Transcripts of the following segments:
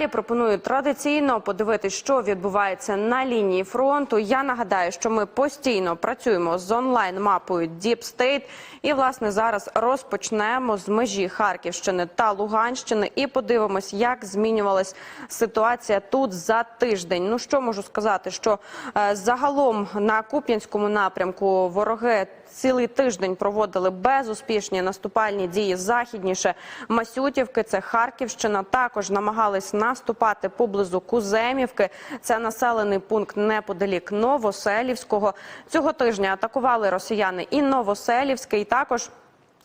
Я пропоную традиційно подивитися, що відбувається на лінії фронту. Я нагадаю, що ми постійно працюємо з онлайн мапою Deep State. І власне зараз розпочнемо з межі Харківщини та Луганщини і подивимось, як змінювалась ситуація тут за тиждень. Ну що можу сказати, що е, загалом на Куп'янському напрямку вороги цілий тиждень проводили безуспішні наступальні дії західніше Масютівки. Це Харківщина. Також намагались наступати поблизу Куземівки. Це населений пункт неподалік Новоселівського. Цього тижня атакували росіяни і Новоселівське, і також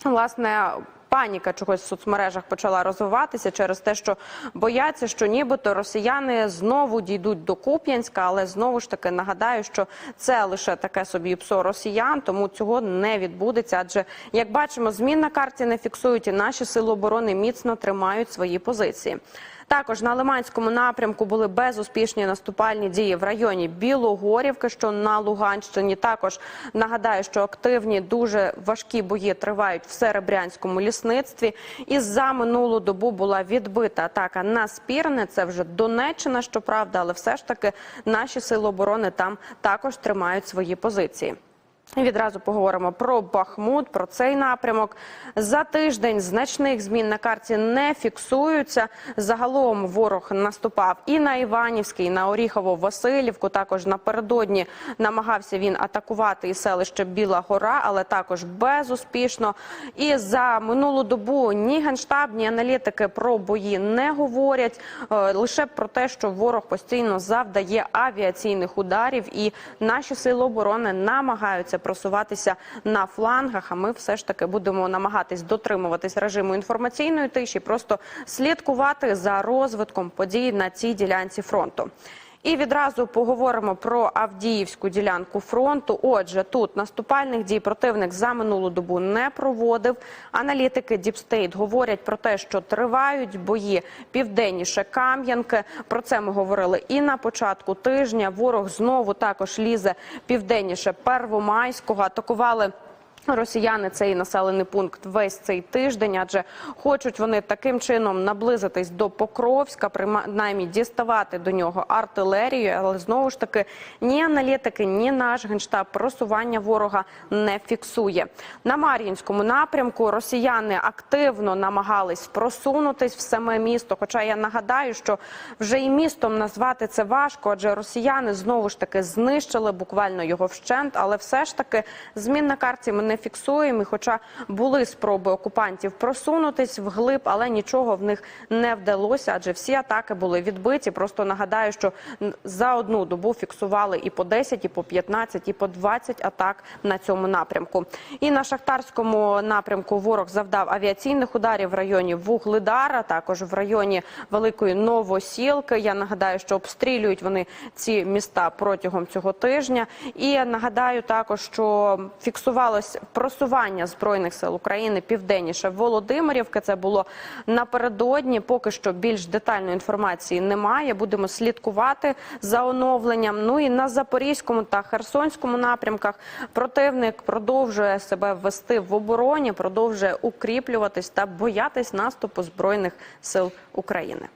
власне. Паніка чогось в соцмережах почала розвиватися через те, що бояться, що нібито росіяни знову дійдуть до Куп'янська, але знову ж таки нагадаю, що це лише таке собі псо росіян, тому цього не відбудеться. Адже як бачимо, змін на карті не фіксують, і наші сили оборони міцно тримають свої позиції. Також на Лиманському напрямку були безуспішні наступальні дії в районі Білогорівки, що на Луганщині. Також нагадаю, що активні дуже важкі бої тривають в Серебрянському лісництві. І за минулу добу була відбита атака на спірне. Це вже Донеччина, щоправда, але все ж таки наші сили оборони там також тримають свої позиції. Відразу поговоримо про Бахмут, про цей напрямок. За тиждень значних змін на карті не фіксуються. Загалом ворог наступав і на Іванівський, і на Оріхово-Василівку. Також напередодні намагався він атакувати і селище Біла Гора, але також безуспішно. І за минулу добу ні генштаб, ні аналітики про бої не говорять. Е, Лише про те, що ворог постійно завдає авіаційних ударів, і наші сили оборони намагаються просуватися на флангах. А ми все ж таки будемо намагатись дотримуватись режиму інформаційної тиші, просто слідкувати за розвитком подій на цій ділянці фронту. І відразу поговоримо про Авдіївську ділянку фронту. Отже, тут наступальних дій противник за минулу добу не проводив. Аналітики Діпстейт говорять про те, що тривають бої південніше Кам'янки. Про це ми говорили і на початку тижня. Ворог знову також лізе південніше Первомайського. Атакували. Росіяни цей населений пункт весь цей тиждень, адже хочуть вони таким чином наблизитись до Покровська, принаймні діставати до нього артилерію. Але знову ж таки ні аналітики, ні наш генштаб просування ворога не фіксує. На Мар'їнському напрямку росіяни активно намагались просунутись в саме місто. Хоча я нагадаю, що вже і містом назвати це важко, адже росіяни знову ж таки знищили буквально його вщент, але все ж таки змін на карті ми не фіксуємо. І Хоча були спроби окупантів просунутись вглиб, але нічого в них не вдалося, адже всі атаки були відбиті. Просто нагадаю, що за одну добу фіксували і по 10, і по 15, і по 20 атак на цьому напрямку. І на шахтарському напрямку ворог завдав авіаційних ударів в районі Вугледара, також в районі Великої Новосілки. Я нагадаю, що обстрілюють вони ці міста протягом цього тижня. І нагадаю також, що фіксувалось просування збройних сил України південніше Володимирівки. Це було напередодні. Поки що більш детальної інформації немає. Будемо слідкувати за оновленням. Ну і на запорізькому та херсонському напрямках противник продовжує себе ввести в обороні, продовжує укріплюватись та боятись наступу збройних сил України.